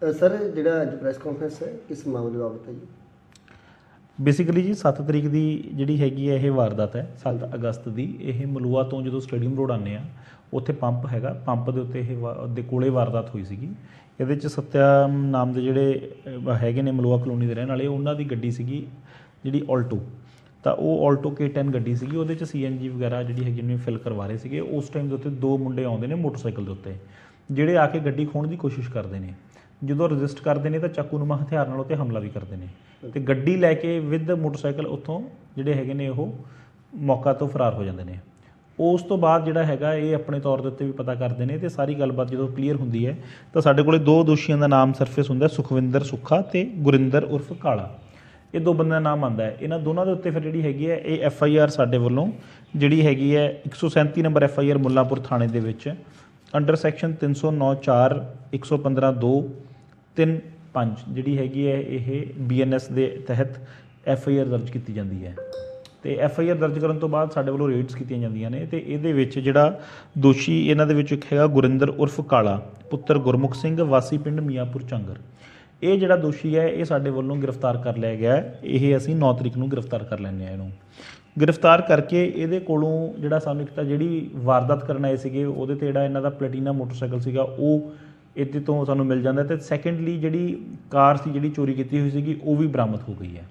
Sir, ਜਿਹੜਾ ਅੱਜ press conference ਹੈ ਇਸ ਮਾਮਲੇ ਬਾਬਤ ਹੈ ਜੀ? ਬੇਸਿਕਲੀ ਜੀ 7 ਤਰੀਕ ਦੀ ਜਿਹੜੀ ਹੈਗੀ ਹੈ, ਇਹ ਵਾਰਦਾਤ ਹੈ 7 ਅਗਸਤ ਦੀ। ਇਹ ਮਲੂਆ ਤੋਂ ਜਦੋਂ ਸਟੇਡੀਅਮ ਰੋਡ ਆਉਂਦੇ ਆ ਉੱਥੇ ਪੰਪ ਹੈਗਾ। ਪੰਪ ਦੇ ਉੱਤੇ ਇਹ ਵਾ- ਦੇ ਕੋਲੇ ਵਾਰਦਾਤ ਹੋਈ ਸੀਗੀ। ਇਹਦੇ ਚ ਸਤਿਆ ਨਾਮ ਦੇ ਜਿਹੜੇ ਹੈਗੇ ਨੇ ਮਲੂਆ ਕਲੋਨੀ ਦੇ ਰਹਿਣ ਵਾਲੇ, ਉਹਨਾਂ ਦੀ ਗੱਡੀ ਸੀਗੀ ਜਿਹੜੀ ਆਲਟੋ ਤਾਂ ਉਹ ਆਲਟੋ K10 ਗੱਡੀ ਸੀਗੀ। ਉਹਦੇ ਚ ਸੀਐਨਜੀ ਵਗੈਰਾ ਜਿਹੜੀ ਹੈਗੀ ਨੇ ਫਿਲ ਕਰਵਾ ਰਹੇ ਸੀਗੇ। ਉਸ ਟਾਈਮ ਦੇ ਉੱਤੇ ਦੋ ਮੁੰਡੇ ਆਉਂਦੇ ਨੇ ਮੋਟਰਸਾਈਕਲ ਦੇ ਉੱਤੇ, ਜਿਹੜੇ ਆ ਕੇ ਗੱਡੀ ਖੋਣ ਦੀ ਕੋਸ਼ਿਸ਼ ਕਰਦੇ ਨੇ। ਜਦੋਂ ਰਜਿਸਟ ਕਰਦੇ ਨੇ ਤਾਂ ਚਾਕੂਨੁਮਾ ਹਥਿਆਰ ਨਾਲ ਉੱਤੇ ਹਮਲਾ ਵੀ ਕਰਦੇ ਨੇ। ਤੇ ਗੱਡੀ ਲੈ ਕੇ ਵਿਦ ਮੋਟਰਸਾਈਕਲ ਉੱਥੋਂ ਜਿਹੜੇ ਹੈਗੇ ਨੇ ਉਹ ਮੌਕਾ ਤੋਂ ਫਰਾਰ ਹੋ ਜਾਂਦੇ ਨੇ। ਉਸ ਤੋਂ ਬਾਅਦ ਜਿਹੜਾ ਹੈਗਾ ਇਹ ਆਪਣੇ ਤੌਰ ਦੇ ਉੱਤੇ ਵੀ ਪਤਾ ਕਰਦੇ ਨੇ ਤੇ ਸਾਰੀ ਗੱਲਬਾਤ ਜਦੋਂ ਕਲੀਅਰ ਹੁੰਦੀ ਹੈ ਤਾਂ ਸਾਡੇ ਕੋਲੇ ਦੋ ਦੋਸ਼ੀਆਂ ਦਾ ਨਾਮ ਸਰਫੇਸ ਹੁੰਦਾ ਸੁਖਵਿੰਦਰ ਸੁੱਖਾ ਤੇ ਗੁਰਿੰਦਰ ਉਰਫ ਕਾਲਾ। ਇਹ ਦੋ ਬੰਦਿਆਂ ਦਾ ਨਾਮ ਆਂਦਾ ਹੈ। ਇਹਨਾਂ ਦੋਨਾਂ ਦੇ ਉੱਤੇ ਫਿਰ ਜਿਹੜੀ ਹੈਗੀ ਹੈ ਇਹ ਐਫ ਆਈ ਆਰ ਸਾਡੇ ਵੱਲੋਂ ਜਿਹੜੀ ਹੈਗੀ ਹੈ 137 ਨੰਬਰ ਐਫ ਆਈ ਆਰ ਮੁੱਲਾਪੁਰ ਥਾਣੇ ਦੇ ਵਿੱਚ। ਅੰਡਰ ਸੈਕਸ਼ਨ 309 4 115 2 3 5 ਜਿਹੜੀ ਹੈਗੀ ਹੈ ਇਹ ਬੀਐਨਐਸ ਦੇ ਤਹਿਤ ਐਫ ਆਈ ਆਰ ਦਰਜ ਕੀਤੀ ਜਾਂਦੀ ਹੈ। ਤੇ ਐਫ ਆਈ ਆਰ ਦਰਜ ਕਰਨ ਤੋਂ ਬਾਅਦ ਸਾਡੇ ਵੱਲੋਂ ਰੇਡਸ ਕੀਤੀਆਂ ਜਾਂਦੀਆਂ ਨੇ ਤੇ ਇਹਦੇ ਵਿੱਚ ਜਿਹੜਾ ਦੋਸ਼ੀ ਇਹਨਾਂ ਦੇ ਵਿੱਚ ਇੱਕ ਹੈਗਾ ਗੁਰਿੰਦਰ ਉਰਫ ਕਾਲਾ, ਪੁੱਤਰ ਗੁਰਮੁਖ ਸਿੰਘ, ਵਾਸੀ ਪਿੰਡ ਮੀਆਂਪੁਰ ਚੰਗਰ। ਇਹ ਜਿਹੜਾ ਦੋਸ਼ੀ ਹੈ, ਇਹ ਸਾਡੇ ਵੱਲੋਂ ਗ੍ਰਿਫਤਾਰ ਕਰ ਲਿਆ ਗਿਆ ਹੈ। ਇਹ ਅਸੀਂ 9 ਤਰੀਕ ਨੂੰ ਗ੍ਰਿਫਤਾਰ ਕਰ ਲੈਂਦੇ ਆ ਇਹਨੂੰ। ਗ੍ਰਿਫਤਾਰ ਕਰਕੇ ਇਹਦੇ ਕੋਲੋਂ ਜਿਹੜਾ ਸਾਨੂੰ ਇੱਕ ਤਾਂ ਜਿਹੜੀ ਵਾਰਦਾਤ ਕਰਨ ਆਏ ਸੀਗੇ, ਉਹਦੇ ਤੇ ਜਿਹੜਾ ਇਹਨਾਂ ਦਾ ਪਲੈਟੀਨਾ ਮੋਟਰਸਾਈਕਲ ਸੀਗਾ, ਉਹ ਇਹਦੇ ਤੋਂ ਸਾਨੂੰ ਮਿਲ ਜਾਂਦਾ ਤੇ ਸੈਕੰਡਲੀ ਜਿਹੜੀ ਕਾਰ ਸੀ ਜਿਹੜੀ ਚੋਰੀ ਕੀਤੀ ਹੋਈ ਸੀਗੀ ਉਹ ਵੀ ਬਰਾਮਦ ਹੋ ਗਈ ਹੈ।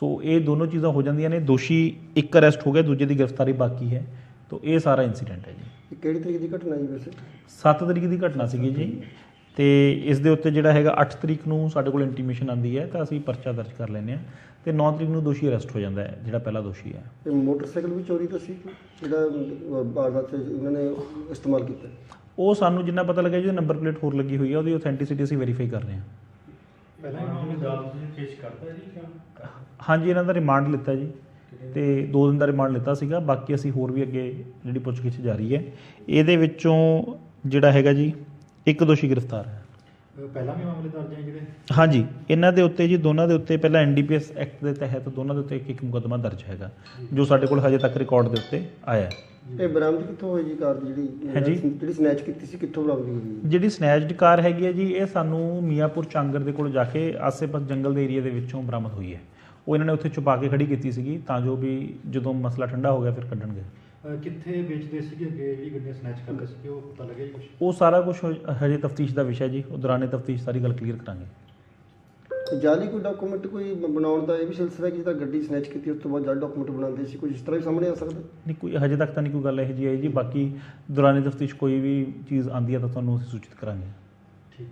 ਸੋ ਇਹ ਦੋਨੋਂ ਚੀਜ਼ਾਂ ਹੋ ਜਾਂਦੀਆਂ ਨੇ ਦੋਸ਼ੀ ਇੱਕ ਅਰੈਸਟ ਹੋ ਗਿਆ ਦੂਜੇ ਦੀ ਗ੍ਰਿਫਤਾਰੀ ਬਾਕੀ ਹੈ। ਤਾਂ ਇਹ ਸਾਰਾ ਇਨਸੀਡੈਂਟ ਹੈ ਜੀ। ਕਿਹੜੀ ਤਰੀਕ ਦੀ ਘਟਨਾ ਜੀ ਵੈਸੇ? 7 ਤਰੀਕ ਦੀ ਘਟਨਾ ਸੀਗੀ ਜੀ। ਤੇ ਇਸ ਦੇ ਉੱਤੇ ਜਿਹੜਾ ਹੈਗਾ 8 ਤਰੀਕ ਨੂੰ ਸਾਡੇ ਕੋਲ ਇੰਟੀਮੇਸ਼ਨ ਆਂਦੀ ਹੈ ਤਾਂ ਅਸੀਂ ਪਰਚਾ ਦਰਜ ਕਰ ਲੈਂਦੇ ਆ ਤੇ 9 ਤਰੀਕ ਨੂੰ ਦੋਸ਼ੀ ਅਰੈਸਟ ਹੋ ਜਾਂਦਾ ਹੈ ਜਿਹੜਾ ਪਹਿਲਾ ਦੋਸ਼ੀ ਹੈ। ਇਹ ਮੋਟਰਸਾਈਕਲ ਵੀ ਚੋਰੀ ਦਾ ਸੀ ਜਿਹੜਾ ਬਾਰਦਾਤ ਉਹਨਾਂ ਨੇ ਇਸਤੇਮਾਲ ਕੀਤਾ? ਉਹ ਸਾਨੂੰ ਜਿੰਨਾ ਪਤਾ ਲੱਗਿਆ ਜੀ ਨੰਬਰ ਪਲੇਟ ਹੋਰ ਲੱਗੀ ਹੋਈ ਹੈ ਉਹਦੀ ਆਥੈਂਟਿਸਿਟੀ ਅਸੀਂ ਵੈਰੀਫਾਈ ਕਰ ਰਹੇ ਹਾਂ। ਪਹਿਲਾਂ ਇਹਨਾਂ ਨੂੰ ਅਦਾਲਤ ਵਿੱਚ ਪੇਸ਼ ਕਰਤਾ ਜੀ ਕਿਉਂ ਹਾਂਜੀ ਇਹਨਾਂ ਦਾ ਰਿਮਾਂਡ ਲਿੱਤਾ ਜੀ। ਤੇ 2 ਦਿਨ ਦਾ ਰਿਮਾਂਡ ਲਿੱਤਾ ਸੀਗਾ ਬਾਕੀ ਅਸੀਂ ਹੋਰ ਵੀ ਅੱਗੇ ਜਿਹੜੀ ਪੁੱਛਗਿੱਛ ਜਾਰੀ ਹੈ। ਇਹਦੇ ਵਿੱਚੋਂ ਜਿਹੜਾ ਹੈਗਾ ਜੀ ਇੱਕ ਦੋਸ਼ੀ ਗ੍ਰਿਫਤਾਰ ਹੈ। ਪਹਿਲਾਂ ਵੀ ਮਾਮਲੇ ਦਰਜ ਹੈ ਜਿਹੜੇ? ਹਾਂਜੀ ਇਹਨਾਂ ਦੇ ਉੱਤੇ ਜੀ ਦੋਨਾਂ ਦੇ ਉੱਤੇ ਪਹਿਲਾਂ ਐਨਡੀਪੀਐਸ ਐਕਟ ਦੇ ਤਹਿਤ ਦੋਨਾਂ ਦੇ ਉੱਤੇ ਇੱਕ ਇੱਕ ਮੁਕੱਦਮਾ ਦਰਜ ਹੈਗਾ ਜੋ ਸਾਡੇ ਕੋਲ ਹਜੇ ਤੱਕ ਰਿਕਾਰਡ ਦੇ ਉੱਤੇ ਆਇਆ ਹੈ। ਇਹ ਬਰਾਮਦ ਕਿੱਥੋਂ ਹੋਈ ਜੀ ਕਾਰ ਦੀ ਜਿਹੜੀ। ਜਿਹੜੀ ਸਨੈਚ ਕੀਤੀ ਸੀ ਕਿੱਥੋਂ ਬਰਾਮਦ ਹੋਈ ਜੀ? ਜਿਹੜੀ ਸਨੈਚਡ ਕਾਰ ਹੈਗੀ ਹੈ ਜੀ ਇਹ ਸਾਨੂੰ ਮੀਆਂਪੁਰ ਚਾਂਗਰ ਦੇ ਕੋਲ ਜਾ ਕੇ ਆਸੇ-ਪਾਸੇ ਜੰਗਲ ਦੇ ਏਰੀਆ ਦੇ ਵਿੱਚੋਂ ਬਰਾਮਦ ਹੋਈ ਹੈ। ਉਹ ਇਹਨਾਂ ਨੇ ਉੱਥੇ ਛੁਪਾ ਕੇ ਖੜੀ ਕੀਤੀ ਸੀਗੀ ਤਾਂ ਜੋ ਵੀ ਜਦੋਂ ਮਸਲਾ ਠੰਡਾ ਹੋ ਗਿਆ ਫਿਰ ਕੱਢਣਗੇ। ਕਿੱਥੇ ਵੇਚਦੇ ਸੀਗੇ ਅੱਗੇ ਜਿਹੜੀ ਗੱਡੀਆਂ ਸਨੈਚ ਕਰਦੇ ਸੀਗੇ ਉਹ ਪਤਾ ਲੱਗਿਆ ਜੀ ਕੁਝ ਉਹ ਸਾਰਾ ਕੁਝ ਹਜੇ ਤਫਤੀਸ਼ ਦਾ ਵਿਸ਼ਾ ਜੀ ਉਹ ਦੌਰਾਨੇ ਤਫਤੀਸ਼ ਸਾਰੀ ਗੱਲ ਕਲੀਅਰ ਕਰਾਂਗੇ। ਜਾਲੀ ਕੋਈ ਡਾਕੂਮੈਂਟ ਕੋਈ ਬਣਾਉਣ ਦਾ ਇਹ ਵੀ ਸਿਲਸਿਲਾ ਕਿ ਜਿੱਦਾਂ ਗੱਡੀ ਸਨੈਚ ਕੀਤੀ ਉਸ ਤੋਂ ਬਾਅਦ ਜਾਲੀ ਡਾਕੂਮੈਂਟ ਬਣਾਉਂਦੇ ਸੀ ਕੁਝ ਇਸ ਤਰ੍ਹਾਂ ਵੀ ਸਾਹਮਣੇ ਆ ਸਕਦਾ? ਨਹੀਂ ਕੋਈ ਹਜੇ ਤੱਕ ਤਾਂ ਨਹੀਂ ਕੋਈ ਗੱਲ ਇਹੋ ਜਿਹੀ ਆਈ ਜੀ ਬਾਕੀ ਦੌਰਾਨੇ ਤਫਤੀਸ਼ ਕੋਈ ਵੀ ਚੀਜ਼ ਆਂਦੀ ਹੈ ਤਾਂ ਤੁਹਾਨੂੰ ਅਸੀਂ ਸੂਚਿਤ ਕਰਾਂਗੇ। ਠੀਕ।